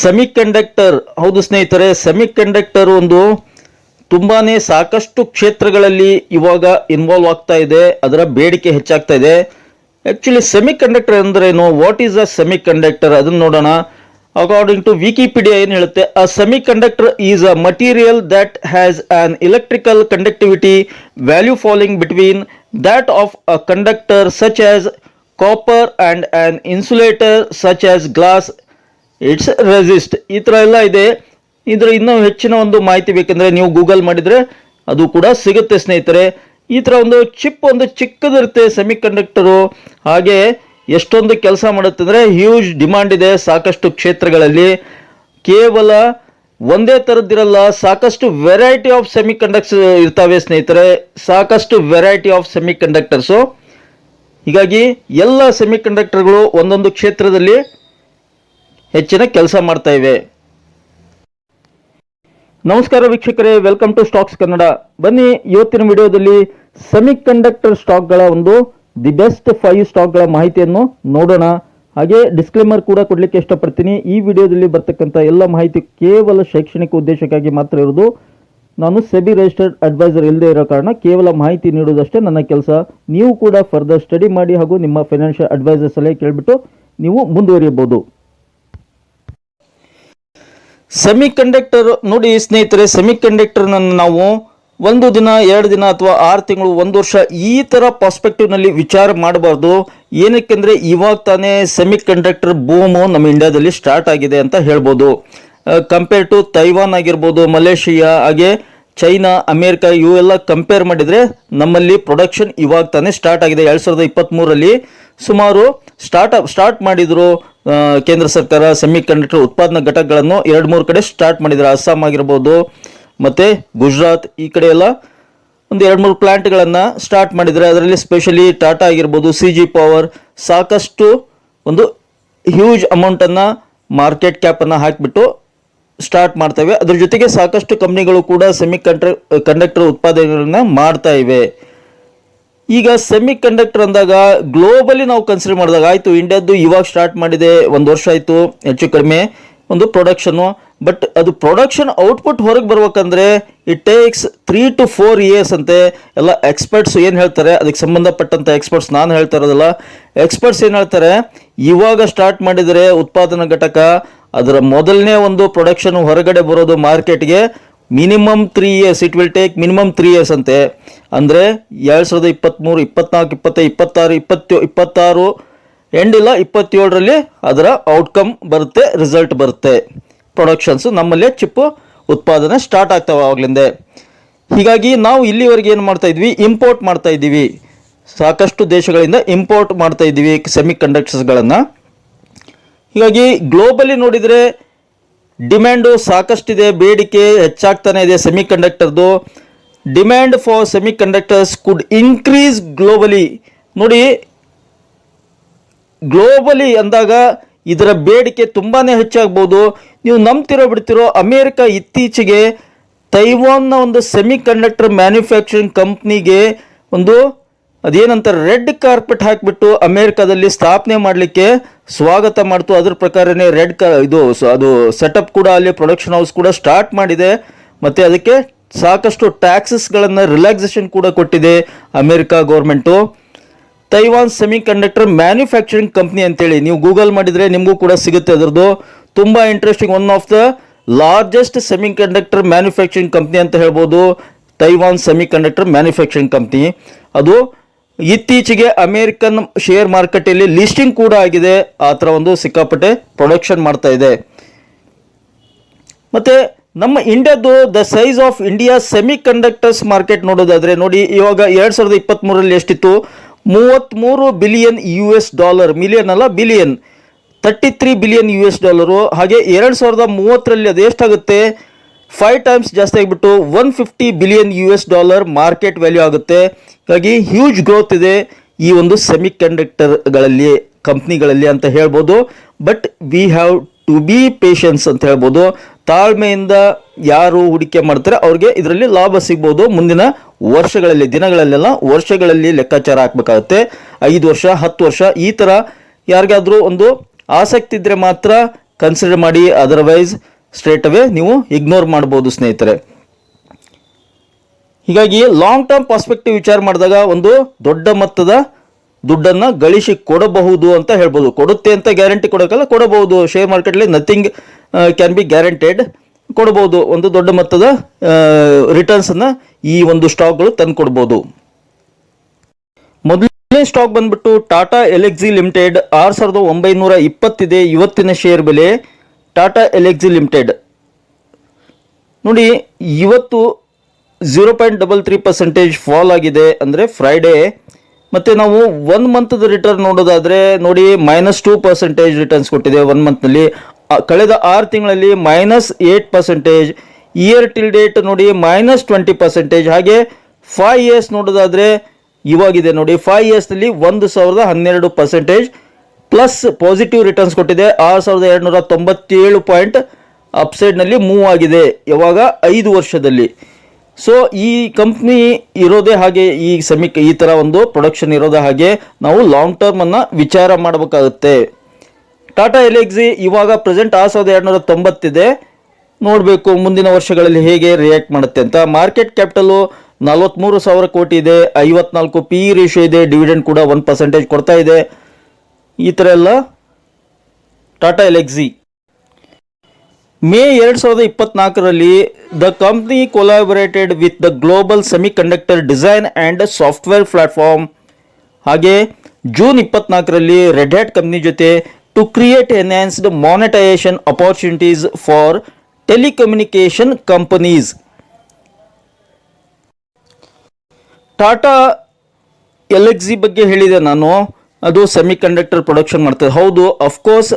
Semi conductor ಹೌದು ಸ್ನೇಹಿತರೆ semiconductor ಒಂದು ತುಂಬಾ ಸಾಕಷ್ಟು ಕ್ಷೇತ್ರಗಳಲ್ಲಿ ಇವಾಗ ಇನ್ವಾಲ್ವ್ ಆಗ್ತಾ ಇದೆ, ಅದರ ಬೇಡಿಕೆ ಹೆಚ್ಚಾಗ್ತಾ ಇದೆ. ಆ್ಯಕ್ಚುಲಿ ಸೆಮಿ ಕಂಡಕ್ಟರ್ ಅಂದ್ರೇನು? What is a semiconductor ಅದನ್ನ ನೋಡೋಣ. ಅಕಾರ್ಡಿಂಗ್ ಟು ವಿಕಿಪೀಡಿಯಾ ಏನು ಹೇಳುತ್ತೆ? A semiconductor is a material that has an electrical conductivity value falling between that of a conductor such as copper and an insulator such as glass it's resist ಈ ಥರ ಎಲ್ಲ ಇದೆ. ಇದರ ಇನ್ನೂ ಹೆಚ್ಚಿನ ಒಂದು ಮಾಹಿತಿ ಬೇಕೆಂದರೆ ನೀವು ಗೂಗಲ್ ಮಾಡಿದರೆ ಅದು ಕೂಡ ಸಿಗುತ್ತೆ ಸ್ನೇಹಿತರೆ. ಈ ಥರ ಒಂದು ಚಿಪ್ ಒಂದು ಚಿಕ್ಕದಿರುತ್ತೆ ಸೆಮಿ ಕಂಡಕ್ಟರು ಹಾಗೆ ಎಷ್ಟೊಂದು ಕೆಲಸ ಮಾಡುತ್ತೆ ಅಂದರೆ ಹ್ಯೂಜ್ ಡಿಮಾಂಡ್ ಇದೆ ಸಾಕಷ್ಟು ಕ್ಷೇತ್ರಗಳಲ್ಲಿ. ಕೇವಲ ಒಂದೇ ಥರದ್ದಿರಲ್ಲ, ಸಾಕಷ್ಟು ವೆರೈಟಿ ಆಫ್ ಸೆಮಿ ಕಂಡಕ್ಟರ್ಸ್ ಇರ್ತವೆ ಸ್ನೇಹಿತರೆ. ಸಾಕಷ್ಟು ವೆರೈಟಿ ಆಫ್ ಸೆಮಿ ಕಂಡಕ್ಟರ್ಸು ಹೀಗಾಗಿ ಎಲ್ಲ ಸೆಮಿ ಕಂಡಕ್ಟರ್ಗಳು ಒಂದೊಂದು ಕ್ಷೇತ್ರದಲ್ಲಿ ಹೆಚ್ಚಿನ ಕೆಲಸ ಮಾಡ್ತಾ ಇವೆ. ನಮಸ್ಕಾರ ವೀಕ್ಷಕರೇ ವೆಲ್ಕಮ್ ಟು ಸ್ಟಾಕ್ಸ್ ಕನ್ನಡ ಬನ್ನಿ, ಇವತ್ತಿನ ವಿಡಿಯೋದಲ್ಲಿ ಸೆಮಿ ಕಂಡಕ್ಟರ್ ಸ್ಟಾಕ್ಗಳ ಒಂದು ದಿ ಬೆಸ್ಟ್ ಫೈವ್ ಸ್ಟಾಕ್ಗಳ ಮಾಹಿತಿಯನ್ನು ನೋಡೋಣ. ಹಾಗೆ ಡಿಸ್ಕ್ಲೇಮರ್ ಕೂಡ ಕೊಡಲಿಕ್ಕೆ ಇಷ್ಟಪಡ್ತೀನಿ. ಈ ವಿಡಿಯೋದಲ್ಲಿ ಬರ್ತಕ್ಕಂಥ ಎಲ್ಲ ಮಾಹಿತಿ ಕೇವಲ ಶೈಕ್ಷಣಿಕ ಉದ್ದೇಶಕ್ಕಾಗಿ ಮಾತ್ರ ಇರೋದು ನಾನು ಸೆಬಿ ರಿಜಿಸ್ಟರ್ಡ್ ಅಡ್ವೈಸರ್ ಇಲ್ಲದೆ ಇರೋ ಕಾರಣ ಕೇವಲ ಮಾಹಿತಿ ನೀಡುವುದಷ್ಟೇ ನನ್ನ ಕೆಲಸ. ನೀವು ಕೂಡ ಫರ್ದರ್ ಸ್ಟಡಿ ಮಾಡಿ ಹಾಗೂ ನಿಮ್ಮ ಫೈನಾನ್ಷಿಯಲ್ ಅಡ್ವೈಸರ್ ಸಲಹೆ ಕೇಳಿಬಿಟ್ಟು ನೀವು ಮುಂದುವರಿಯಬಹುದು. ಸೆಮಿ ಕಂಡಕ್ಟರ್ ನೋಡಿ ಸ್ನೇಹಿತರೆ ಸೆಮಿ ಕಂಡಕ್ಟರ್ನನ್ನು ನಾವು ಒಂದು ದಿನ, ಎರಡು ದಿನ ಅಥವಾ ಆರು ತಿಂಗಳು, ಒಂದು ವರ್ಷ ಈ ಥರ ಪಾಸ್ಪೆಕ್ಟಿವ್ನಲ್ಲಿ ವಿಚಾರ ಮಾಡಬಾರ್ದು. ಏನಕ್ಕೆಂದರೆ ಇವಾಗ ತಾನೇ ಸೆಮಿ ಕಂಡಕ್ಟರ್ ಬೂಮು ನಮ್ಮ ಇಂಡಿಯಾದಲ್ಲಿ ಸ್ಟಾರ್ಟ್ ಆಗಿದೆ ಅಂತ ಹೇಳ್ಬೋದು. ಕಂಪೇರ್ ಟು ತೈವಾನ್ ಆಗಿರ್ಬೋದು ಮಲೇಷಿಯಾ ಹಾಗೆ ಚೈನಾ ಅಮೇರಿಕಾ ಇವೆಲ್ಲ ಕಂಪೇರ್ ಮಾಡಿದರೆ ನಮ್ಮಲ್ಲಿ ಪ್ರೊಡಕ್ಷನ್ ಇವಾಗ ತಾನೇ ಸ್ಟಾರ್ಟ್ ಆಗಿದೆ. ಎರಡು ಸಾವಿರದ ಇಪ್ಪತ್ತ್ಮೂರಲ್ಲಿ ಸುಮಾರು ಸ್ಟಾರ್ಟ್ ಸ್ಟಾರ್ಟ್ ಮಾಡಿದರು. ಕೇಂದ್ರ ಸರ್ಕಾರ ಸೆಮಿ ಕಂಡಕ್ಟರ್ ಉತ್ಪಾದನಾ ಘಟಕಗಳನ್ನು ಎರಡು ಮೂರು ಕಡೆ ಸ್ಟಾರ್ಟ್ ಮಾಡಿದ್ದಾರೆ ಅಸ್ಸಾಂ ಆಗಿರ್ಬೋದು, ಮತ್ತು ಗುಜರಾತ್ ಈ ಕಡೆ ಎಲ್ಲ ಒಂದು ಎರಡು ಮೂರು ಪ್ಲ್ಯಾಂಟ್ಗಳನ್ನು ಸ್ಟಾರ್ಟ್ ಮಾಡಿದರೆ ಅದರಲ್ಲಿ ಸ್ಪೆಷಲಿ ಟಾಟಾ ಆಗಿರ್ಬೋದು ಸಿ ಜಿ ಪವರ್ ಸಾಕಷ್ಟು ಒಂದು ಹ್ಯೂಜ್ ಅಮೌಂಟನ್ನು ಮಾರ್ಕೆಟ್ ಕ್ಯಾಪನ್ನು ಹಾಕಿಬಿಟ್ಟು ಸ್ಟಾರ್ಟ್ ಮಾಡ್ತವೆ. ಅದ್ರ ಜೊತೆಗೆ ಸಾಕಷ್ಟು ಕಂಪ್ನಿಗಳು ಕೂಡ ಸೆಮಿ ಕಂಡ್ರ ಕಂಡಕ್ಟರ್ ಉತ್ಪಾದನೆಗಳನ್ನು ಮಾಡ್ತಾ ಇವೆ. ಈಗ ಸೆಮಿ ಕಂಡಕ್ಟರ್ ಅಂದಾಗ ಗ್ಲೋಬಲಿ ನಾವು ಕನ್ಸಿಡರ್ ಮಾಡಿದಾಗ ಆಯಿತು ಇಂಡಿಯಾದ್ದು ಇವಾಗ ಸ್ಟಾರ್ಟ್ ಮಾಡಿದೆ, ಒಂದು ವರ್ಷ ಆಯಿತು, ಹೆಚ್ಚು ಕಡಿಮೆ ಒಂದು ಪ್ರೊಡಕ್ಷನು ಬಟ್ ಅದು ಪ್ರೊಡಕ್ಷನ್ ಔಟ್ಪುಟ್ ಹೊರಗೆ ಬರ್ಬೇಕಂದ್ರೆ it takes three to four years ಅಂತೆ. ಎಲ್ಲ ಎಕ್ಸ್ಪರ್ಟ್ಸ್ ಏನು ಹೇಳ್ತಾರೆ, ಅದಕ್ಕೆ ಸಂಬಂಧಪಟ್ಟಂಥ ಎಕ್ಸ್ಪರ್ಟ್ಸ್ ನಾನು ಹೇಳ್ತಾ ಇರೋದಲ್ಲ. ಎಕ್ಸ್ಪರ್ಟ್ಸ್ ಏನು ಹೇಳ್ತಾರೆ, ಇವಾಗ ಸ್ಟಾರ್ಟ್ ಮಾಡಿದರೆ ಉತ್ಪಾದನಾ ಘಟಕ ಅದರ ಮೊದಲನೇ ಒಂದು ಪ್ರೊಡಕ್ಷನ್ ಹೊರಗಡೆ ಬರೋದು ಮಾರ್ಕೆಟ್ಗೆ minimum three years it will take minimum three years ಅಂತೆ. ಅಂದರೆ ಎರಡು ಸಾವಿರದ ಇಪ್ಪತ್ತ್ಮೂರು ಇಪ್ಪತ್ನಾಲ್ಕು, ಇಪ್ಪತ್ತೈದು, ಇಪ್ಪತ್ತಾರು, ಇಪ್ಪತ್ತು, ಇಪ್ಪತ್ತಾರು ಎಂಡ್ ಇಲ್ಲ, ಇಪ್ಪತ್ತೇಳರಲ್ಲಿ ಅದರ ಔಟ್ಕಮ್ ಬರುತ್ತೆ ರಿಸಲ್ಟ್ ಬರುತ್ತೆ. ಪ್ರೊಡಕ್ಷನ್ಸು ನಮ್ಮಲ್ಲೇ ಚಿಪ್ಪು ಉತ್ಪಾದನೆ ಸ್ಟಾರ್ಟ್ ಆಗ್ತಾವೆ ಆವಾಗಲಿಂದ ಹೀಗಾಗಿ ನಾವು ಇಲ್ಲಿವರೆಗೆ ಏನು ಮಾಡ್ತಾ ಇದ್ವಿ? ಇಂಪೋರ್ಟ್ ಮಾಡ್ತಾ ಇದ್ದೀವಿ. ಸಾಕಷ್ಟು ದೇಶಗಳಿಂದ ಇಂಪೋರ್ಟ್ ಮಾಡ್ತಾ ಇದ್ದೀವಿ ಸೆಮಿ ಕಂಡಕ್ಟರ್ಸ್ಗಳನ್ನು ಹೀಗಾಗಿ ಗ್ಲೋಬಲಿ ನೋಡಿದರೆ ಡಿಮ್ಯಾಂಡು ಸಾಕಷ್ಟಿದೆ, ಬೇಡಿಕೆ ಹೆಚ್ಚಾಗ್ತಾನೆ ಇದೆ ಸೆಮಿಕಂಡಕ್ಟರ್ದು. Demand for semiconductors could increase globally ನೋಡಿ ಗ್ಲೋಬಲಿ ಅಂದಾಗ ಇದರ ಬೇಡಿಕೆ ತುಂಬಾ ಹೆಚ್ಚಾಗ್ಬೋದು. ನೀವು ನಂಬ್ತಿರೋ ಬಿಡ್ತಿರೋ ಅಮೇರಿಕ ಇತ್ತೀಚೆಗೆ ತೈವಾನ್ನ ಒಂದು ಸೆಮಿಕಂಡಕ್ಟರ್ ಮ್ಯಾನುಫ್ಯಾಕ್ಚರಿಂಗ್ ಕಂಪ್ನಿಗೆ ಒಂದು ಅದೇನಂತಾರೆ ರೆಡ್ ಕಾರ್ಪೆಟ್ ಹಾಕಿಬಿಟ್ಟು ಅಮೇರಿಕಾದಲ್ಲಿ ಸ್ಥಾಪನೆ ಮಾಡಲಿಕ್ಕೆ ಸ್ವಾಗತ ಮಾಡ್ತು. ಅದ್ರ ಪ್ರಕಾರನೇ ರೆಡ್ ಕ, ಇದು ಅದು ಸೆಟಪ್ ಕೂಡ ಅಲ್ಲಿ ಪ್ರೊಡಕ್ಷನ್ ಹೌಸ್ ಕೂಡ ಸ್ಟಾರ್ಟ್ ಮಾಡಿದೆ. ಮತ್ತು ಅದಕ್ಕೆ ಸಾಕಷ್ಟು ಟ್ಯಾಕ್ಸಸ್ಗಳನ್ನು ರಿಲ್ಯಾಕ್ಸೇಷನ್ ಕೂಡ ಕೊಟ್ಟಿದೆ America government Taiwan semiconductor manufacturing company ಅಂತೇಳಿ, ನೀವು ಗೂಗಲ್ ಮಾಡಿದರೆ ನಿಮಗೂ ಕೂಡ ಸಿಗುತ್ತೆ ಅದರದ್ದು. ತುಂಬ interesting one of the largest semiconductor manufacturing company ಅಂತ ಹೇಳ್ಬೋದು. Taiwan semiconductor manufacturing company ಅದು ಇತ್ತೀಚೆಗೆ ಅಮೇರಿಕನ್ ಶೇರ್ ಮಾರುಕಟ್ಟೆಯಲ್ಲಿ ಲಿಸ್ಟಿಂಗ್ ಕೂಡ ಆಗಿದೆ. ಆ ಥರ ಒಂದು ಸಿಕ್ಕಾಪಟ್ಟೆ ಪ್ರೊಡಕ್ಷನ್ ಮಾಡ್ತಾ ಇದೆ. ಮತ್ತು ನಮ್ಮ ಇಂಡಿಯಾದ್ದು the size of India semiconductors market ನೋಡೋದಾದರೆ ನೋಡಿ, ಇವಾಗ ಎರಡು ಸಾವಿರದ ಇಪ್ಪತ್ತ್ಮೂರಲ್ಲಿ ಎಷ್ಟಿತ್ತು? ಮೂವತ್ತ್ಮೂರು billion U S dollar million ಅಲ್ಲ billion thirty three billion U S dollar ಹಾಗೆ ಎರಡು ಸಾವಿರದ ಮೂವತ್ತರಲ್ಲಿ ಅದು ಎಷ್ಟಾಗುತ್ತೆ? ಫೈವ್ ಟೈಮ್ಸ್ ಜಾಸ್ತಿ ಆಗಿಬಿಟ್ಟು one fifty billion U S dollar market value ಆಗುತ್ತೆ. ಹಾಗಾಗಿ ಹ್ಯೂಜ್ ಗ್ರೋತ್ ಇದೆ ಈ ಒಂದು ಸೆಮಿ ಕಂಡಕ್ಟರ್ಗಳಲ್ಲಿ ಕಂಪ್ನಿಗಳಲ್ಲಿ ಅಂತ ಹೇಳ್ಬೋದು. But we have to be patience ಅಂತ ಹೇಳ್ಬೋದು. ತಾಳ್ಮೆಯಿಂದ ಯಾರು ಹೂಡಿಕೆ ಮಾಡ್ತಾರೆ ಅವ್ರಿಗೆ ಇದರಲ್ಲಿ ಲಾಭ ಸಿಗ್ಬೋದು. ಮುಂದಿನ ವರ್ಷಗಳಲ್ಲಿ, ದಿನಗಳಲ್ಲೆಲ್ಲ ವರ್ಷಗಳಲ್ಲಿ ಲೆಕ್ಕಾಚಾರ ಹಾಕ್ಬೇಕಾಗುತ್ತೆ ಐದು ವರ್ಷ, ಹತ್ತು ವರ್ಷ, ಈ ಥರ ಯಾರಿಗಾದರೂ ಒಂದು ಆಸಕ್ತಿ ಇದ್ದರೆ ಮಾತ್ರ ಕನ್ಸಿಡರ್ ಮಾಡಿ. ಅದರ್ವೈಸ್ ಸ್ಟ್ರೇಟ್ ಅವೇ ನೀವು ಇಗ್ನೋರ್ ಮಾಡ್ಬೋದು ಸ್ನೇಹಿತರೆ. ಹೀಗಾಗಿ ಲಾಂಗ್ ಟರ್ಮ್ ಪರ್ಸ್ಪೆಕ್ಟಿವ್ ವಿಚಾರ ಮಾಡಿದಾಗ ಒಂದು ದೊಡ್ಡ ಮೊತ್ತದ ದುಡ್ಡನ್ನು ಗಳಿಸಿ ಕೊಡಬಹುದು ಅಂತ ಹೇಳ್ಬೋದು. ಕೊಡುತ್ತೆ ಅಂತ ಗ್ಯಾರಂಟಿ ಕೊಡೋಕ್ಕಲ್ಲ ಕೊಡಬಹುದು. ಶೇರ್ ಮಾರ್ಕೆಟ್ಲಿ ನಥಿಂಗ್ ಕ್ಯಾನ್ ಬಿ ಗ್ಯಾರಂಟೆಡ್ ಕೊಡಬಹುದು. ಒಂದು ದೊಡ್ಡ ಮೊತ್ತದ ರಿಟರ್ನ್ಸನ್ನು ಈ ಒಂದು ಸ್ಟಾಕ್ಗಳು ತಂದು ಕೊಡ್ಬೋದು. ಮೊದಲನೇ ಸ್ಟಾಕ್ ಬಂದ್ಬಿಟ್ಟು ಟಾಟಾ ಎಲೆಕ್ಸಿ ಲಿಮಿಟೆಡ್ ಆರು ಸಾವಿರದ ಒಂಬೈನೂರ ಇಪ್ಪತ್ತಿದೆ. ಇವತ್ತಿನ ಶೇರ್ ಬೆಲೆ ಟಾಟಾ ಎಲೆಕ್ಸಿ ಲಿಮಿಟೆಡ್. ನೋಡಿ, ಇವತ್ತು zero point double three percentage fall ಆಗಿದೆ ಅಂದರೆ ಫ್ರೈಡೇ ಮತ್ತು ನಾವು ಒನ್ ಮಂತ್ದ ರಿಟರ್ನ್ ನೋಡೋದಾದರೆ ನೋಡಿ ಮೈನಸ್ ಟೂ ಪರ್ಸೆಂಟೇಜ್ ರಿಟರ್ನ್ಸ್ ಕೊಟ್ಟಿದೆ ಒನ್ ಮಂತ್ನಲ್ಲಿ ಕಳೆದ ಆರು ತಿಂಗಳಲ್ಲಿ minus eight percentage year till date ನೋಡಿ ಮೈನಸ್ ಟ್ವೆಂಟಿ ಪರ್ಸೆಂಟೇಜ್ ಹಾಗೆ ಫೈವ್ ಇಯರ್ಸ್ ನೋಡೋದಾದರೆ ಇವಾಗಿದೆ ನೋಡಿ ಫೈವ್ ಇಯರ್ಸ್ನಲ್ಲಿ ಒಂದು ಸಾವಿರದ ಹನ್ನೆರಡು ಪರ್ಸೆಂಟೇಜ್ ಪ್ಲಸ್ ಪಾಸಿಟಿವ್ ರಿಟರ್ನ್ಸ್ ಕೊಟ್ಟಿದೆ. ಆರು ಸಾವಿರದ ಎರಡುನೂರ ತೊಂಬತ್ತೇಳು ಪಾಯಿಂಟ್ ಅಪ್ಸೈಡ್ನಲ್ಲಿ ಮೂವ್ ಆಗಿದೆ ಯಾವಾಗ? ಐದು ವರ್ಷದಲ್ಲಿ. ಸೊ ಈ ಕಂಪ್ನಿ ಇರೋದೇ ಹಾಗೆ, ಈ ಸಮೀಕ್ ಈ ಥರ ಒಂದು ಪ್ರೊಡಕ್ಷನ್ ಇರೋದೇ ಹಾಗೆ ನಾವು ಲಾಂಗ್ ಟರ್ಮನ್ನು ವಿಚಾರ ಮಾಡಬೇಕಾಗುತ್ತೆ. ಟಾಟಾ ಎಲೆಕ್ಸಿ ಇವಾಗ ಪ್ರೆಸೆಂಟ್ ಆರು ಸಾವಿರದ ಎರಡುನೂರ ತೊಂಬತ್ತಿದೆ ನೋಡಬೇಕು ಮುಂದಿನ ವರ್ಷಗಳಲ್ಲಿ ಹೇಗೆ ರಿಯಾಕ್ಟ್ ಮಾಡುತ್ತೆ ಅಂತ. ಮಾರ್ಕೆಟ್ ಕ್ಯಾಪಿಟಲು ನಲವತ್ತ್ಮೂರು ಸಾವಿರ ಕೋಟಿ ಇದೆ. ಐವತ್ನಾಲ್ಕು ಪಿ ರೇಷಿಯೋ ಇದೆ. ಡಿವಿಡೆಂಡ್ ಕೂಡ ಒನ್ ಪರ್ಸೆಂಟೇಜ್ ಕೊಡ್ತಾ ಇದೆ. ಈ ಥರ ಎಲ್ಲ ಟಾಟಾ ಎಲೆಕ್ಸಿ ಮೇ ಎರಡು ಸಾವಿರದ ಇಪ್ಪತ್ನಾಲ್ಕರಲ್ಲಿ the company collaborated with the global semiconductor design and software platform ಹಾಗೆ ಜೂನ್ ಇಪ್ಪತ್ನಾಲ್ಕರಲ್ಲಿ ರೆಡ್ ಹ್ಯಾಟ್ ಕಂಪ್ನಿ ಜೊತೆ to create enhanced monetisation opportunities for telecommunication companies Tata Elxsi ಬಗ್ಗೆ ಹೇಳಿದೆ ನಾನು. ಅದು ಸೆಮಿ ಕಂಡಕ್ಟರ್ ಪ್ರೊಡಕ್ಷನ್ ಮಾಡ್ತದೆ. ಹೌದು ಅಫ್ಕೋರ್ಸ್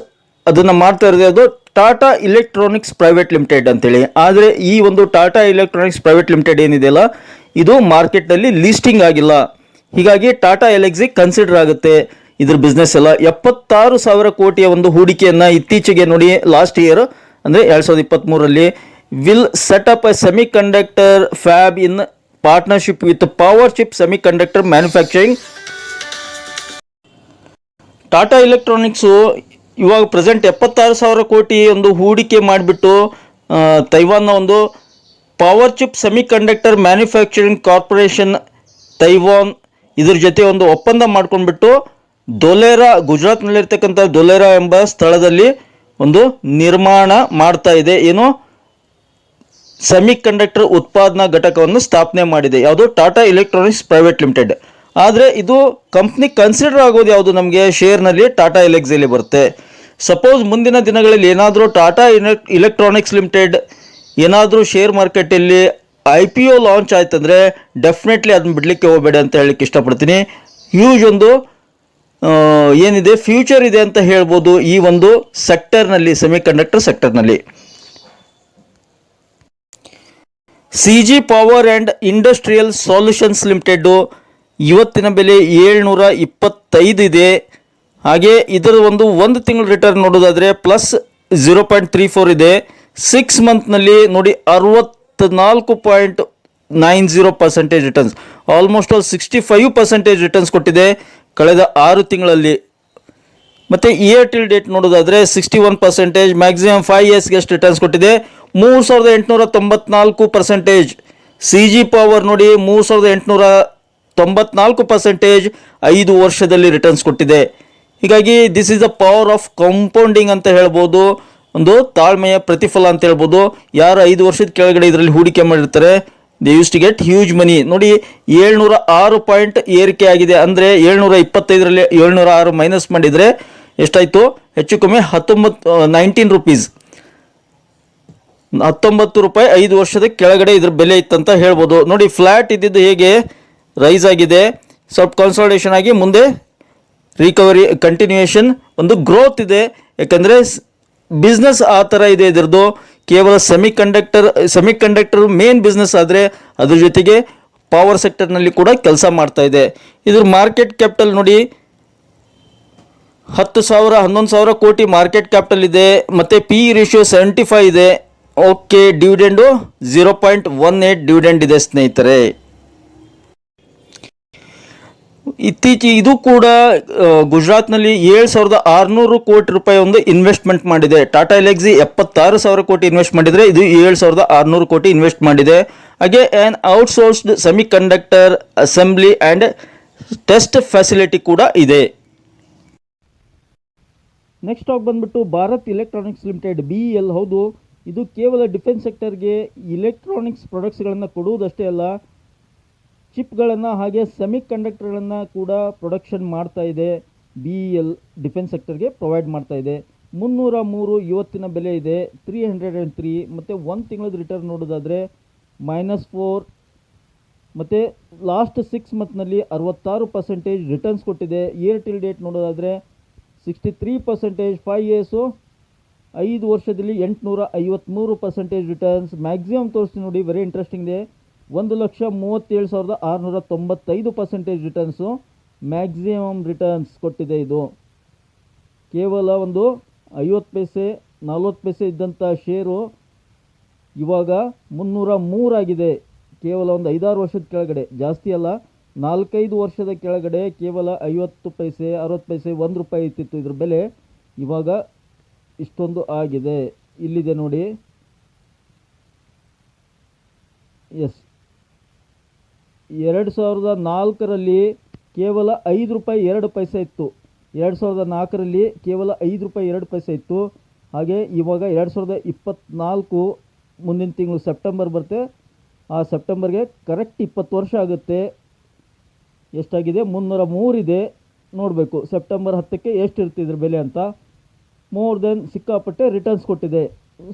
ಅದನ್ನು ಮಾಡ್ತಾ ಇರೋದೇ ಅದು ಟಾಟಾ ಇಲೆಕ್ಟ್ರಾನಿಕ್ಸ್ ಪ್ರೈವೇಟ್ ಲಿಮಿಟೆಡ್ ಅಂತೇಳಿ. ಆದರೆ ಈ ಒಂದು ಟಾಟಾ ಇಲೆಕ್ಟ್ರಾನಿಕ್ಸ್ ಪ್ರೈವೇಟ್ ಲಿಮಿಟೆಡ್ ಏನಿದೆಯಲ್ಲ ಇದು ಮಾರ್ಕೆಟ್ನಲ್ಲಿ ಲಿಸ್ಟಿಂಗ್ ಆಗಿಲ್ಲ. ಹೀಗಾಗಿ ಟಾಟಾ ಎಲೆಕ್ಸಿ ಕನ್ಸಿಡರ್ ಆಗುತ್ತೆ. ಇದ್ರ ಬಿಸ್ನೆಸ್ ಎಲ್ಲ ಎಪ್ಪತ್ತಾರು ಸಾವಿರ ಕೋಟಿಯ ಒಂದು ಹೂಡಿಕೆಯನ್ನು ಇತ್ತೀಚೆಗೆ ನೋಡಿ ಲಾಸ್ಟ್ ಇಯರ್ ಅಂದರೆ ಎರಡು ಸಾವಿರದ ಇಪ್ಪತ್ತ್ಮೂರರಲ್ಲಿ will set up a semiconductor fab in partnership with Powerchip semiconductor manufacturing Tata electronics ಇವಾಗ ಪ್ರೆಸೆಂಟ್ ಎಪ್ಪತ್ತಾರು ಸಾವಿರ ಕೋಟಿ ಒಂದು ಹೂಡಿಕೆ ಮಾಡಿಬಿಟ್ಟು ತೈವಾನ್ನ ಒಂದು Powerchip semiconductor manufacturing corporation Taiwan ಇದ್ರ ಜೊತೆ ಒಂದು ಒಪ್ಪಂದ ಮಾಡ್ಕೊಂಡ್ಬಿಟ್ಟು ದೊಲೇರಾ, ಗುಜರಾತ್ನಲ್ಲಿರ್ತಕ್ಕಂಥ ದೊಲೇರಾ ಎಂಬ ಸ್ಥಳದಲ್ಲಿ ಒಂದು ನಿರ್ಮಾಣ ಮಾಡ್ತಾ ಇದೆ. ಏನು? ಸೆಮಿ ಕಂಡಕ್ಟರ್ ಉತ್ಪಾದನಾ ಘಟಕವನ್ನು ಸ್ಥಾಪನೆ ಮಾಡಿದೆ. ಯಾವುದು? Tata electronics private limited. ಆದರೆ ಇದು ಕಂಪ್ನಿ ಕನ್ಸಿಡರ್ ಆಗೋದು ಯಾವುದು ನಮಗೆ? ಶೇರ್ನಲ್ಲಿ ಟಾಟಾ ಎಲೆಕ್ಸಲ್ಲಿ ಬರುತ್ತೆ. ಸಪೋಸ್ ಮುಂದಿನ ದಿನಗಳಲ್ಲಿ ಏನಾದರೂ ಟಾಟಾ ಇಲೆಕ್ಟ್ರಾನಿಕ್ಸ್ ಲಿಮಿಟೆಡ್ ಏನಾದರೂ ಶೇರ್ ಮಾರ್ಕೆಟಲ್ಲಿ ಐ ಪಿ ಒ ಲಾಂಚ್ ಆಯ್ತಂದರೆ ಡೆಫಿನೆಟ್ಲಿ ಅದನ್ನ ಬಿಡಲಿಕ್ಕೆ ಹೋಗಬೇಡಿ ಅಂತ ಹೇಳಲಿಕ್ಕೆ ಇಷ್ಟಪಡ್ತೀನಿ. ಹ್ಯೂಜ್ ಒಂದು ಏನಿದೆ? ಫ್ಯೂಚರ್ ಇದೆ ಅಂತ ಹೇಳ್ಬೋದು ಈ ಒಂದು ಸೆಕ್ಟರ್ನಲ್ಲಿ semiconductor ಸೆಕ್ಟರ್ನಲ್ಲಿ C G power and industrial solutions limited ಇವತ್ತಿನ ಬೆಲೆ ಏಳ್ನೂರ ಇಪ್ಪತ್ತೈದು ಇದೆ. ಹಾಗೆ ಇದರ ಒಂದು ಒಂದು ತಿಂಗಳು ರಿಟರ್ನ್ ನೋಡೋದಾದರೆ plus zero point three four ಇದೆ. ಸಿಕ್ಸ್ ಮಂತ್ನಲ್ಲಿ ನೋಡಿ ಅರವತ್ತ್ನಾಲ್ಕು point nine zero percentage returns almost all sixty five percentage returns ಕೊಟ್ಟಿದೆ ಕಳೆದ ಆರು ತಿಂಗಳಲ್ಲಿ. ಮತ್ತು ಇಯರ್ ಟಿಲ್ ಡೇಟ್ ನೋಡೋದಾದರೆ sixty one percentage maximum five ಇಯರ್ಸ್ಗೆ ಎಷ್ಟು ರಿಟರ್ನ್ಸ್ ಕೊಟ್ಟಿದೆ. ಮೂರು ಸಾವಿರದ ಎಂಟುನೂರ ತೊಂಬತ್ನಾಲ್ಕು ಪರ್ಸೆಂಟೇಜ್ ಸಿ ಜಿ ಪವರ್ ನೋಡಿ ಮೂರು ಸಾವಿರದ ಎಂಟುನೂರ ತೊಂಬತ್ನಾಲ್ಕು ಪರ್ಸೆಂಟೇಜ್ ಐದು ವರ್ಷದಲ್ಲಿ ರಿಟರ್ನ್ಸ್ ಕೊಟ್ಟಿದೆ. ಹೀಗಾಗಿ this is the power of compounding ಅಂತ ಹೇಳ್ಬೋದು. ಒಂದು ತಾಳ್ಮೆಯ ಪ್ರತಿಫಲ ಅಂತ ಹೇಳ್ಬೋದು. ಯಾರು ಐದು ವರ್ಷದ ಕೆಳಗಡೆ ಇದರಲ್ಲಿ ಹೂಡಿಕೆ ಮಾಡಿರ್ತಾರೆ they use to get huge money ನೋಡಿ, ಏಳ್ನೂರ ಆರು ಪಾಯಿಂಟ್ ಏರಿಕೆ ಆಗಿದೆ. ಅಂದರೆ ಏಳ್ನೂರ ಇಪ್ಪತ್ತೈದರಲ್ಲಿ ಏಳ್ನೂರ ಆರು ಮೈನಸ್ ಮಾಡಿದರೆ ಎಷ್ಟಾಯಿತು? ಹೆಚ್ಚು ಕಮ್ಮಿ ಹತ್ತೊಂಬತ್ತು ನೈನ್ಟೀನ್ ರುಪೀಸ್ ಹತ್ತೊಂಬತ್ತು ರೂಪಾಯಿ ಐದು ವರ್ಷದ ಕೆಳಗಡೆ ಇದ್ರ ಬೆಲೆ ಇತ್ತಂತ ಹೇಳ್ಬೋದು. ನೋಡಿ ಫ್ಲ್ಯಾಟ್ ಇದ್ದಿದ್ದು ಹೇಗೆ? ರೈಸ್ ಆಗಿದೆ. ಸ್ವಲ್ಪ ಕನ್ಸಲ್ಟೇಷನ್ ಆಗಿ ಮುಂದೆ ರಿಕವರಿ ಕಂಟಿನ್ಯೂಯೇಷನ್ ಒಂದು ಗ್ರೋತ್ ಇದೆ. ಯಾಕಂದರೆ ಬಿಸ್ನೆಸ್ ಆ ಥರ ಇದೆ ಇದರದ್ದು. ಕೇವಲ semiconductor semiconductor main business ಆದರೆ ಅದ್ರ ಜೊತೆಗೆ ಪವರ್ ಸೆಕ್ಟರ್ನಲ್ಲಿ ಕೂಡ ಕೆಲಸ ಮಾಡ್ತಾ ಇದೆ. ಇದ್ರ ಮಾರ್ಕೆಟ್ ಕ್ಯಾಪಿಟಲ್ ನೋಡಿ, ಹತ್ತು ಸಾವಿರ, ಹನ್ನೊಂದು ಸಾವಿರ ಕೋಟಿ ಮಾರ್ಕೆಟ್ ಕ್ಯಾಪಿಟಲ್ ಇದೆ. ಮತ್ತು ಪಿ ರೇಷಿಯೋ ಸೆವೆಂಟಿ ಫೈವ್ ಇದೆ. Okay dividend zero point one eight dividend ಇದೆ ಸ್ನೇಹಿತರೆ. ಇತ್ತೀಚೆಗೆ ಇದು ಕೂಡ ಗುಜರಾತ್ನಲ್ಲಿ ಏಳು ಸಾವಿರದ ಆರುನೂರು ಕೋಟಿ ರೂಪಾಯಿ ಒಂದು ಇನ್ವೆಸ್ಟ್ಮೆಂಟ್ ಮಾಡಿದೆ. ಟಾಟಾ ಎಲೆಕ್ಸಿ ಎಪ್ಪತ್ತಾರು ಸಾವಿರ ಕೋಟಿ ಇನ್ವೆಸ್ಟ್ ಮಾಡಿದರೆ ಇದು ಏಳು ಸಾವಿರದ ಆರುನೂರು ಕೋಟಿ ಇನ್ವೆಸ್ಟ್ ಮಾಡಿದೆ. ಹಾಗೆ an outsourced semiconductor assembly and test facility ಕೂಡ ಇದೆ. ನೆಕ್ಸ್ಟ್ ಆಗಿ ಬಂದ್ಬಿಟ್ಟು Bharat electronics limited B L ಹೌದು, ಇದು ಕೇವಲ ಡಿಫೆನ್ಸ್ ಸೆಕ್ಟರ್ಗೆ ಇಲೆಕ್ಟ್ರಾನಿಕ್ಸ್ ಪ್ರಾಡಕ್ಟ್ಸ್ಗಳನ್ನು ಕೊಡುವುದಷ್ಟೇ ಅಲ್ಲ ಚಿಪ್ಗಳನ್ನು ಹಾಗೆ ಸೆಮಿ ಕಂಡಕ್ಟರ್ಗಳನ್ನು ಕೂಡ ಪ್ರೊಡಕ್ಷನ್ ಮಾಡ್ತಾ ಇದೆ. ಬಿ ಎಲ್ ಡಿಫೆನ್ಸ್ ಸೆಕ್ಟರ್ಗೆ ಪ್ರೊವೈಡ್ ಮಾಡ್ತಾ ಇದೆ. ಮುನ್ನೂರ ಮೂರು ಇವತ್ತಿನ ಬೆಲೆ ಇದೆ. ತ್ರೀ ಹಂಡ್ರೆಡ್ ಆ್ಯಂಡ್ ತ್ರೀ ಮತ್ತು ಒಂದು ತಿಂಗಳದ ರಿಟರ್ನ್ ನೋಡೋದಾದರೆ ಮೈನಸ್ ಫೋರ್ ಮತ್ತು ಲಾಸ್ಟ್ ಸಿಕ್ಸ್ ಮಂತ್ನಲ್ಲಿ ಅರವತ್ತಾರು ಪರ್ಸೆಂಟೇಜ್ ರಿಟರ್ನ್ಸ್ ಕೊಟ್ಟಿದೆ. ಇಯರ್ ಟಿಲ್ ಡೇಟ್ ನೋಡೋದಾದರೆ sixty three percentage five years ಐದು ವರ್ಷದಲ್ಲಿ ಎಂಟುನೂರ ಐವತ್ತ್ಮೂರು ಪರ್ಸೆಂಟೇಜ್ ರಿಟರ್ನ್ಸ್ ಮ್ಯಾಕ್ಸಿಮಮ್ ತೋರಿಸ್ತೀನಿ ನೋಡಿ ವೆರಿ ಇಂಟ್ರೆಸ್ಟಿಂಗ್ ಇದೆ. ಒಂದು ಲಕ್ಷ ಮೂವತ್ತೇಳು ಸಾವಿರದ ಆರುನೂರ ತೊಂಬತ್ತೈದು ಪರ್ಸೆಂಟೇಜ್ ರಿಟರ್ನ್ಸು ಮ್ಯಾಕ್ಸಿಮಮ್ ರಿಟರ್ನ್ಸ್ ಕೊಟ್ಟಿದೆ ಇದು. ಕೇವಲ ಒಂದು ಐವತ್ತು ಪೈಸೆ, ನಲ್ವತ್ತು ಪೈಸೆ ಇದ್ದಂಥ ಶೇರು ಇವಾಗ ಮುನ್ನೂರ ಮೂರಾಗಿದೆ ಕೇವಲ ಒಂದು ಐದಾರು ವರ್ಷದ ಕೆಳಗಡೆ, ಜಾಸ್ತಿ ಅಲ್ಲ, ನಾಲ್ಕೈದು ವರ್ಷದ ಕೆಳಗಡೆ ಕೇವಲ ಐವತ್ತು ಪೈಸೆ, ಅರವತ್ತು ಪೈಸೆ, ಒಂದು ರೂಪಾಯಿ ಇತ್ತಿತ್ತು ಇದ್ರ ಬೆಲೆ. ಇವಾಗ ಇಷ್ಟೊಂದು ಆಗಿದೆ. ಇಲ್ಲಿದೆ ನೋಡಿ. ಎಸ್ ಎರಡು ಸಾವಿರದ ನಾಲ್ಕರಲ್ಲಿ ಕೇವಲ ಐದು ರೂಪಾಯಿ ಎರಡು ಪೈಸೆ ಇತ್ತು. ಎರಡು ಸಾವಿರದ ನಾಲ್ಕರಲ್ಲಿ ಕೇವಲ ಐದು ರೂಪಾಯಿ ಎರಡು ಪೈಸೆ ಇತ್ತು. ಹಾಗೆ ಇವಾಗ ಎರಡು ಸಾವಿರದ ಇಪ್ಪತ್ತ್ನಾಲ್ಕು ಮುಂದಿನ ತಿಂಗಳು ಸೆಪ್ಟೆಂಬರ್ ಬರುತ್ತೆ. ಆ ಸೆಪ್ಟೆಂಬರ್ಗೆ ಕರೆಕ್ಟ್ ಇಪ್ಪತ್ತು ವರ್ಷ ಆಗುತ್ತೆ. ಎಷ್ಟಾಗಿದೆ? ಮುನ್ನೂರ ಮೂರಿದೆ ನೋಡಬೇಕು. ಸೆಪ್ಟೆಂಬರ್ ಹತ್ತಕ್ಕೆ ಎಷ್ಟು ಇರ್ತಿದ್ರ ಬೆಲೆ ಅಂತ. ಮೋರ್ ದೆನ್ ಸಿಕ್ಕಾಪಟ್ಟೆ ರಿಟರ್ನ್ಸ್ ಕೊಟ್ಟಿದೆ.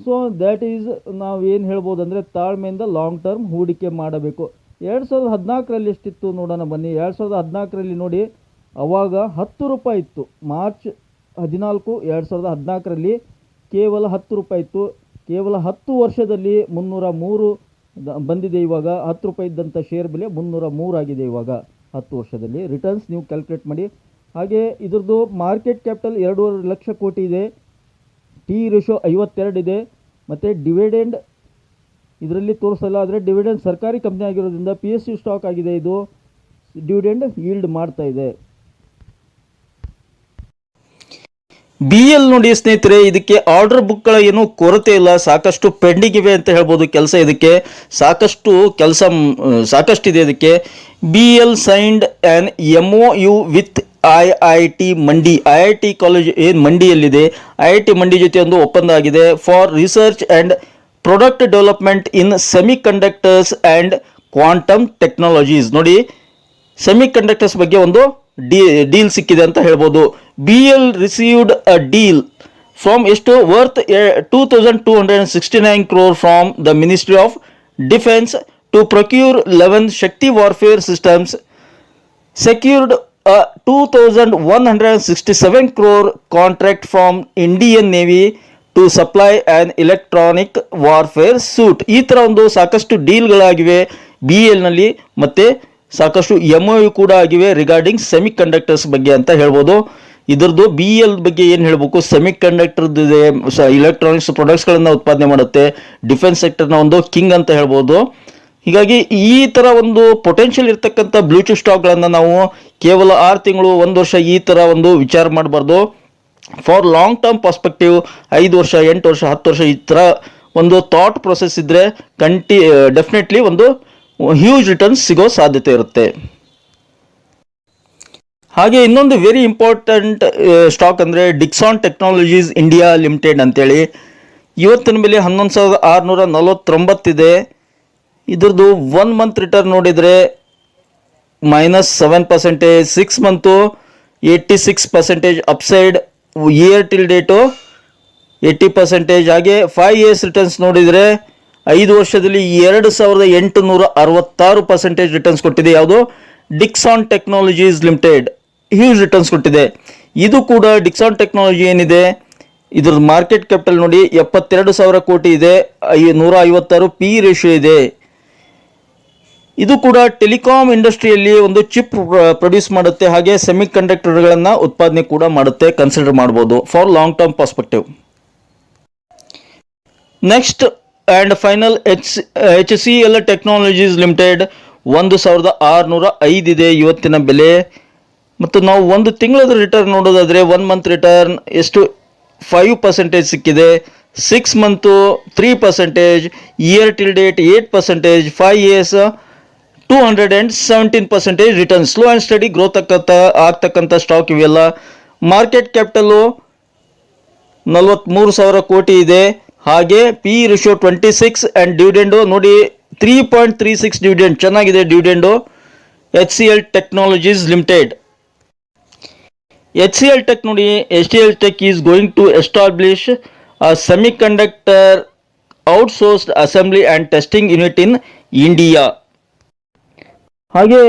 ಸೊ ದ್ಯಾಟ್ ಈಸ್ ನಾವು ಏನು ಹೇಳ್ಬೋದು ಅಂದರೆ ತಾಳ್ಮೆಯಿಂದ ಲಾಂಗ್ ಟರ್ಮ್ ಹೂಡಿಕೆ ಮಾಡಬೇಕು. ಎರಡು ಸಾವಿರದ ಹದಿನಾಲ್ಕರಲ್ಲಿ ಎಷ್ಟಿತ್ತು ನೋಡೋಣ ಬನ್ನಿ. ಎರಡು ಸಾವಿರದ ಹದಿನಾಲ್ಕರಲ್ಲಿ ನೋಡಿ, ಅವಾಗ ಹತ್ತು ರೂಪಾಯಿ ಇತ್ತು. ಮಾರ್ಚ್ ಹದಿನಾಲ್ಕು ಎರಡು ಸಾವಿರದ ಹದಿನಾಲ್ಕರಲ್ಲಿ ಕೇವಲ ಹತ್ತು ರೂಪಾಯಿ ಇತ್ತು. ಕೇವಲ ಹತ್ತು ವರ್ಷದಲ್ಲಿ ಮುನ್ನೂರ ಮೂರು ಬಂದಿದೆ ಇವಾಗ. ಹತ್ತು ರೂಪಾಯಿ ಇದ್ದಂಥ ಶೇರ್ ಬೆಲೆ ಮುನ್ನೂರ ಮೂರಾಗಿದೆ ಇವಾಗ ಹತ್ತು ವರ್ಷದಲ್ಲಿ. ರಿಟರ್ನ್ಸ್ ನೀವು ಕ್ಯಾಲ್ಕುಲೇಟ್ ಮಾಡಿ. ಹಾಗೆ ಇದ್ರದ್ದು ಮಾರ್ಕೆಟ್ ಕ್ಯಾಪಿಟಲ್ ಎರಡೂವರೆ ಲಕ್ಷ ಕೋಟಿ ಇದೆ. ಟಿ ರೇಷೋ ಐವತ್ತೆರಡು ಇದೆ. ಮತ್ತು ಡಿವಿಡೆಂಡ್ ಇದರಲ್ಲಿ ತೋರಿಸಲ್ಲ, ಆದರೆ ಡಿವಿಡೆಂಡ್ ಸರ್ಕಾರಿ ಕಂಪ್ನಿ ಆಗಿರೋದ್ರಿಂದ ಪಿ ಎಸ್ ಯು ಸ್ಟಾಕ್ ಆಗಿದೆ ಇದು. ಡಿವಿಡೆಂಡ್ ಈಲ್ಡ್ ಮಾಡ್ತಾ ಇದೆ. ಬಿ ಎಲ್ ನೋಡಿ ಸ್ನೇಹಿತರೆ, ಇದಕ್ಕೆ ಆರ್ಡರ್ ಬುಕ್ಗಳ ಏನು ಕೊರತೆ ಇಲ್ಲ, ಸಾಕಷ್ಟು ಪೆಂಡಿಂಗ್ ಇವೆ ಅಂತ ಹೇಳ್ಬೋದು ಕೆಲಸ ಇದಕ್ಕೆ. ಸಾಕಷ್ಟು ಕೆಲಸ ಸಾಕಷ್ಟಿದೆ ಇದಕ್ಕೆ. B L signed an M O U with I I T Mandi I I T college ಏನು ಮಂಡಿಯಲ್ಲಿದೆ ಐ ಐ ಟಿ ಮಂಡಿ ಜೊತೆ ಒಂದು ಒಪ್ಪಂದ ಆಗಿದೆ. For research and product development in semiconductors and quantum technologies ನೋಡಿ ಸೆಮಿ ಕಂಡಕ್ಟರ್ಸ್ ಬಗ್ಗೆ ಒಂದು deal ಸಿಕ್ಕಿದೆ ಅಂತ ಹೇಳ್ಬೋದು. B L received a deal from ಎಷ್ಟು? Worth two thousand two hundred sixty nine crore from the ministry of defence to procure eleven Shakti warfare systems secured a 2167 crore contract from Indian Navy to supply an electronic warfare suite ಈ ಥರ ಒಂದು ಸಾಕಷ್ಟು ಡೀಲ್ಗಳಾಗಿವೆ B ಎಲ್ನಲ್ಲಿ ಮತ್ತು ಸಾಕಷ್ಟು M O ಕೂಡ ಆಗಿವೆ regarding semiconductors ಬಗ್ಗೆ ಅಂತ ಹೇಳ್ಬೋದು. ಇದರದ್ದು ಬಿ ಎಲ್ ಬಗ್ಗೆ ಏನು ಹೇಳಬೇಕು? ಸೆಮಿ ಕಂಡಕ್ಟರ್ದಿದೆ ಇಲೆಕ್ಟ್ರಾನಿಕ್ಸ್ ಪ್ರಾಡಕ್ಟ್ಸ್ಗಳನ್ನು ಉತ್ಪಾದನೆ ಮಾಡುತ್ತೆ ಡಿಫೆನ್ಸ್ ಸೆಕ್ಟರ್ನ ಒಂದು ಕಿಂಗ್ ಅಂತ ಹೇಳ್ಬೋದು. ಹೀಗಾಗಿ ಈ ಥರ ಒಂದು ಪೊಟೆನ್ಷಿಯಲ್ ಇರ್ತಕ್ಕಂಥ ಬ್ಲೂಟೂತ್ ಸ್ಟಾಕ್ಗಳನ್ನು ನಾವು ಕೇವಲ ಆರು ತಿಂಗಳು, ಒಂದು ವರ್ಷ ಈ ಥರ ಒಂದು ವಿಚಾರ ಮಾಡಬಾರ್ದು. ಫಾರ್ ಲಾಂಗ್ ಟರ್ಮ್ ಪರ್ಸ್ಪೆಕ್ಟಿವ್ ಐದು ವರ್ಷ, ಎಂಟು ವರ್ಷ, ಹತ್ತು ವರ್ಷ ಈ ಥರ ಒಂದು ಥಾಟ್ ಪ್ರೊಸೆಸ್ ಇದ್ದರೆ ಕಂಟಿ ಡೆಫಿನೆಟ್ಲಿ ಒಂದು ಹ್ಯೂಜ್ ರಿಟರ್ನ್ಸ್ ಸಿಗೋ ಸಾಧ್ಯತೆ ಇರುತ್ತೆ. ಹಾಗೆ ಇನ್ನೊಂದು ವೆರಿ ಇಂಪಾರ್ಟೆಂಟ್ ಸ್ಟಾಕ್ ಅಂದರೆ ಡಿಕ್ಸಾನ್ ಟೆಕ್ನಾಲಜೀಸ್ ಇಂಡಿಯಾ ಲಿಮಿಟೆಡ್ ಅಂತೇಳಿ. ಇವತ್ತಿನ ಮೇಲೆ ಹನ್ನೊಂದು ಸಾವಿರದ ಆರುನೂರ ನಲವತ್ತೊಂಬತ್ತಿದೆ ಇದ್ರದ್ದು ಒನ್ ಮಂತ್ ರಿಟರ್ನ್ ನೋಡಿದರೆ minus seven percentage six month eighty six percentage upside year till date eighty percentage ಹಾಗೆ ಫೈವ್ ಇಯರ್ಸ್ ರಿಟರ್ನ್ಸ್ ನೋಡಿದರೆ ಐದು ವರ್ಷದಲ್ಲಿ ಎರಡು ಸಾವಿರದ ಎಂಟುನೂರ ಅರವತ್ತಾರು ಪರ್ಸೆಂಟೇಜ್ ರಿಟರ್ನ್ಸ್ ಕೊಟ್ಟಿದೆ. ಯಾವುದು? Dixon technologies limited huge returns ಕೊಟ್ಟಿದೆ. ಇದು ಕೂಡ ಡಿಕ್ಸಾನ್ ಟೆಕ್ನಾಲಜಿ ಏನಿದೆ? ಇದ್ರ ಮಾರ್ಕೆಟ್ ಕ್ಯಾಪಿಟಲ್ ನೋಡಿ ಎಪ್ಪತ್ತೆರಡು ಸಾವಿರ ಕೋಟಿ ಇದೆ. ಐ- ನೂರ ಐವತ್ತಾರು ಪಿ ರೇಷಿಯೋ ಇದೆ. ಇದು ಕೂಡ ಟೆಲಿಕಾಂ ಇಂಡಸ್ಟ್ರಿಯಲ್ಲಿ ಒಂದು ಚಿಪ್ ಪ್ರೊಡ್ಯೂಸ್ ಮಾಡುತ್ತೆ. ಹಾಗೆ ಸೆಮಿ ಕಂಡಕ್ಟರ್ಗಳನ್ನು ಉತ್ಪಾದನೆ ಕೂಡ ಮಾಡುತ್ತೆ ಕನ್ಸಿಡರ್ ಮಾಡ್ಬೋದು for long term perspective next and final H H C L technologies limited ಒಂದು ಸಾವಿರದ ಆರುನೂರ ಐದಿದೆ ಇವತ್ತಿನ ಬೆಲೆ. ಮತ್ತು ನಾವು ಒಂದು ತಿಂಗಳದ ರಿಟರ್ನ್ ನೋಡೋದಾದರೆ ಒನ್ ಮಂತ್ ರಿಟರ್ನ್ ಎಷ್ಟು? ಫೈವ್ ಪರ್ಸೆಂಟೇಜ್ ಸಿಕ್ಕಿದೆ. Six month three percentage year till date eight percentage five years two hundred and seventeen percentage return slow and study growth ಆಗ್ತಕ್ಕಂಥ ಆಗ್ತಕ್ಕಂಥ ಸ್ಟಾಕ್ ಇವೆಲ್ಲ. ಮಾರ್ಕೆಟ್ ಕ್ಯಾಪಿಟಲು ನಲವತ್ತ್ಮೂರು ಸಾವಿರ ಕೋಟಿ ಇದೆ. ಹಾಗೆ P ratio twenty six and dividend ನೋಡಿ three point three six dividend ಚೆನ್ನಾಗಿದೆ dividend H C L technologies limited H C L tech ನೋಡಿ H D L tech is going to establish semiconductor outsourced assembly and testing unit in India ಹಾಗೆ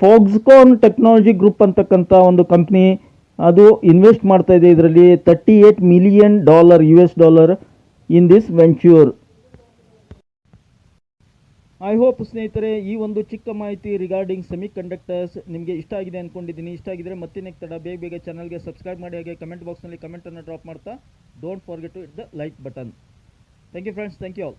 Foxconn technology group ಅಂತಕ್ಕಂಥ ಒಂದು company, ಅದು invest ಮಾಡ್ತಾ ಇದೆ ಇದರಲ್ಲಿ thirty eight million dollar U S dollar in this venture I hope ಸ್ನೇಹಿತರೆ, ಈ ಒಂದು ಚಿಕ್ಕ ಮಾಹಿತಿ ರಿಗಾರ್ಡಿಂಗ್ ಸೆಮಿ ಕಂಡಕ್ಟರ್ಸ್ ನಿಮಗೆ ಇಷ್ಟ ಆಗಿದೆ ಅಂದ್ಕೊಂಡಿದ್ದೀನಿ ಇಷ್ಟ ಆಗಿದ್ರೆ ಮತ್ತೆ ತಡ ಬೇಗ ಬೇಗ ಚಾನಲ್ಗೆ ಸಬ್ಸ್ಕ್ರೈಬ್ ಮಾಡಿ, ಹಾಗೆ ಕಮೆಂಟ್ ಬಾಕ್ಸ್ನಲ್ಲಿ ಕಮೆಂಟನ್ನು ಡ್ರಾಪ್ ಮಾಡ್ತಾ don't forget to it the like button thank you friends thank you all